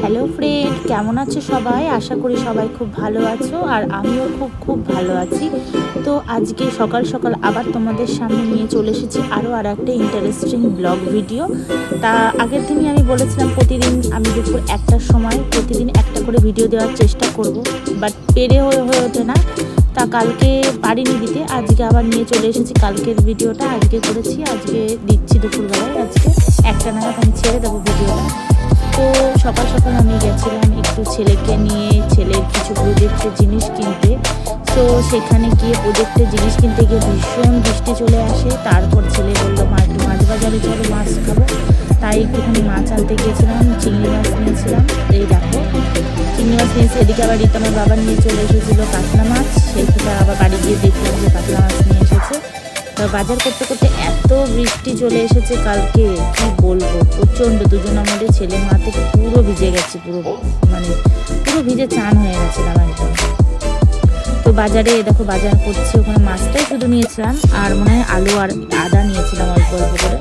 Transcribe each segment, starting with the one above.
Hello friend কেমন আছো সবাই? আশা করি সবাই খুব ভালো আছো আর আমিও খুব খুব ভালো আছি। তো আজকে সকাল সকাল আবার তোমাদের সামনে নিয়ে চলে এসেছি আরও আর একটা ইন্টারেস্টিং ব্লগ ভিডিও তা আগের দিনই আমি বলেছিলাম প্রতিদিন আমি দুপুর একটার সময় প্রতিদিন একটা করে ভিডিও দেওয়ার চেষ্টা করব বাট পেরে হয়ে হয়ে ওঠে না। তা কালকে পারিনি দিতে, আজকে আবার নিয়ে চলে এসেছি। কালকের ভিডিওটা আজকে করেছি, আজকে দিচ্ছি দুপুরবেলায়। আজকে একটা নাগাদ আমি ছেড়ে দেবো ভিডিওটা তো সকাল সকাল আমি গেছিলাম একটু ছেলেকে নিয়ে, ছেলের কিছু প্রজেক্টের জিনিস কিনতে। তো সেখানে গিয়ে প্রজেক্টের জিনিস কিনতে গিয়ে ভীষণ বৃষ্টি চলে আসে। তারপর ছেলে বলল, মা মাছ বাজারে চলো, মাছ খাব। তাই একটুখানি মাছ আনতে গিয়েছিলাম, চিংড়ি মাছ নিয়েছিলাম। এই দেখো, চিংড়ি মাছ নিয়েছি। এদিকে আবার রিতমের বাবা নিয়ে চলে এসেছিল কাতলা মাছ। থেকে আবার বাড়ি গিয়ে দেখলাম যে কাতলা মাছ নিয়ে এসেছে। বাজার করতে করতে এত বৃষ্টি চলে এসেছে কালকে, কি বলব? প্রচণ্ড, দুজন আমাদের ছেলে মাতে পুরো ভিজে গেছে, পুরো মানে পুরো ভিজে চান হয়ে গেছিলাম একদম। তো বাজারে, দেখো বাজার করছি, ওখানে মাছটাই শুধু নিয়েছিলাম, আর মনে হয় আলু আর আদা নিয়েছিলাম অল্প অল্প করে।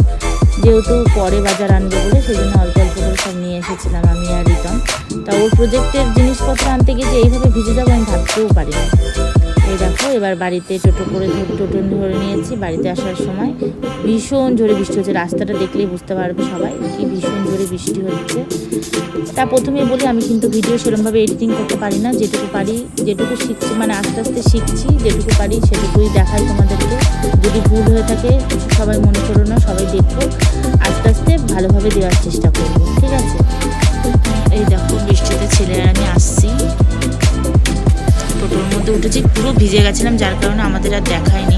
যেহেতু পরে বাজার আনবে বলে সেই জন্য অল্প অল্প করে সব নিয়ে এসেছিলাম আমি আর রিতম। তা ওর প্রজেক্টের জিনিসপত্র আনতে গিয়ে যে এইভাবে ভিজে যাব আমি ভাবতেও এই দেখো এবার বাড়িতে টোটো করে টোটো ধরে নিয়েছি। বাড়িতে আসার সময় ভীষণ জোরে বৃষ্টি হচ্ছে। রাস্তাটা দেখলেই বুঝতে পারবে সবাই কি ভীষণ জোরে বৃষ্টি হচ্ছে। তা প্রথমে বলি, আমি কিন্তু ভিডিও সেরকমভাবে এডিটিং করতে পারি না। যেটুকু পারি, যেটুকু শিখছি মানে আস্তে আস্তে শিখছি, যেটুকু পারি সেটুকুই দেখাই তোমাদেরকে। যদি ভুল হয়ে থাকে, সবাই মনে করো না, সবাই দেখো। আস্তে আস্তে ভালোভাবে দেওয়ার চেষ্টা করব, ঠিক আছে? এই দেখো, বৃষ্টিতে ছেলেরা আমি আসছি। টোটোর মধ্যে উঠেছি, পুরো ভিজে গেছিলাম, যার কারণে আমাদের আর দেখায়নি।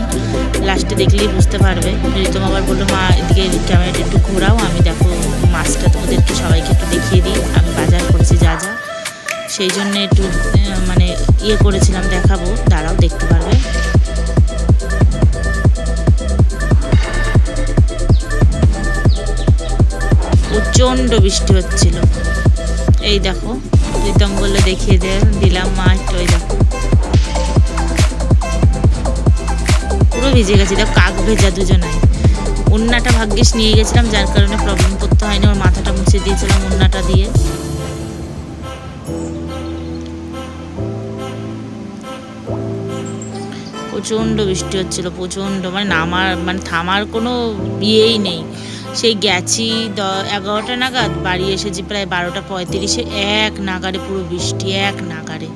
লাস্টে দেখলেই বুঝতে পারবে। রিতম আবার বলল, মা, এদিকে ক্যামেরাটা একটু ঘোরাও, আমি দেখো মাছটা তোমাদেরকে সবাইকে একটু দেখিয়ে দিই, আমি বাজার করেছি যা যা। সেই জন্য একটু মানে ইয়ে করেছিলাম, দেখাবো, দাঁড়াও, দেখতে পারবে। প্রচণ্ড বৃষ্টি হচ্ছিল। এই দেখো, প্রীতম বললে দেখিয়ে দে দিলাম মাছ, ওই দেখো। পুরো ভিজে গেছি দেখো কাক ভেজা দুজনাই। উন্নাটা ভাগ্যিস নিয়ে গেছিলাম, যার কারণে প্রবলেম করতে হয়নি, ওর মাথাটা মুছে দিয়েছিলাম উন্নাটা দিয়ে। প্রচণ্ড বৃষ্টি হচ্ছিল, প্রচণ্ড মানে নামার মানে থামার কোনো ইয়েই নেই। সেই গেছি দ, এগারোটা নাগাদ, বাড়ি এসেছি প্রায় বারোটা পঁয়ত্রিশে, এক নাগারে পুরো বৃষ্টি, এক নাগারে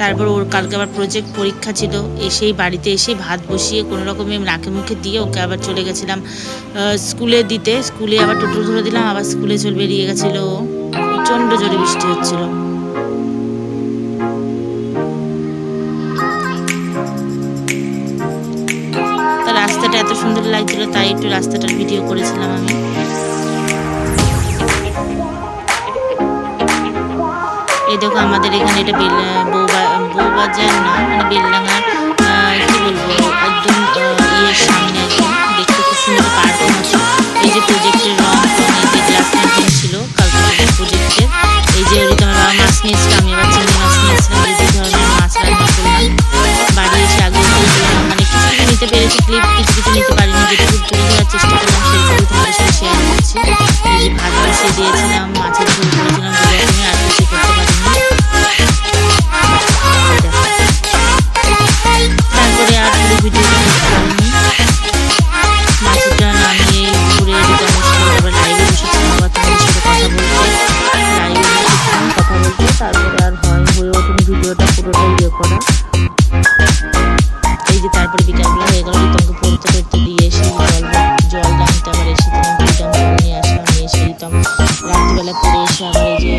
তারপর ওর কালকে আবার প্রজেক্ট পরীক্ষা ছিল, এসেই বাড়িতে এসে ভাত বসিয়ে কোনো রকমে নাকে মুখে দিয়ে ওকে আবার চলে গেছিলাম স্কুলে দিতে। স্কুলে আবার টোটো ধরে দিলাম, আবার স্কুলে চলে বেরিয়ে গেছিল প্রচণ্ড জোরে বৃষ্টি হচ্ছিল। এত সুন্দর লাগছিল, তাই একটু রাস্তাটার ভিডিও করেছিলাম আমি। এই দেখো আমাদের এখানে এটা বেল বৌবা- বৌবাজার না মানে বেলডাঙ্গা কি বলব, একদম ইয়ে ইয়ের সামনে। নিতে পেরেছি ক্লিপ কিছু কিছু নিতে পারিনি। তারপরে হয়ে গেল রিতমকে পড়তে পড়তে দিয়ে এসে জল জল ডানতে আবার এসে তোমার রিতম জল নিয়ে আসলাম, নিয়ে এসে রিতম রাত্রিবেলা পড়ে এসে আবার এই যে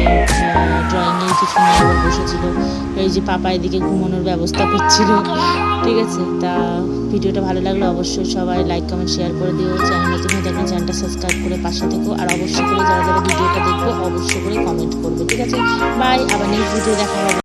ড্রয়িংয়ের কিছু নিয়ে বসেছিল, এই যে পাপা এদিকে ঘুমানোর ব্যবস্থা করছিল। ঠিক আছে, তা ভিডিওটা ভালো লাগলে অবশ্যই সবাই লাইক কমেন্ট শেয়ার করে দিও চ্যানেল নতুন হয়ে থাকলে চ্যানেলটা সাবস্ক্রাইব করে পাশে থেকো, আর অবশ্যই করে যারা যারা ভিডিওটা দেখবে, অবশ্যই করে কমেন্ট করবে, ঠিক আছে? বাই আবার নেক্সট ভিডিও দেখা হবে।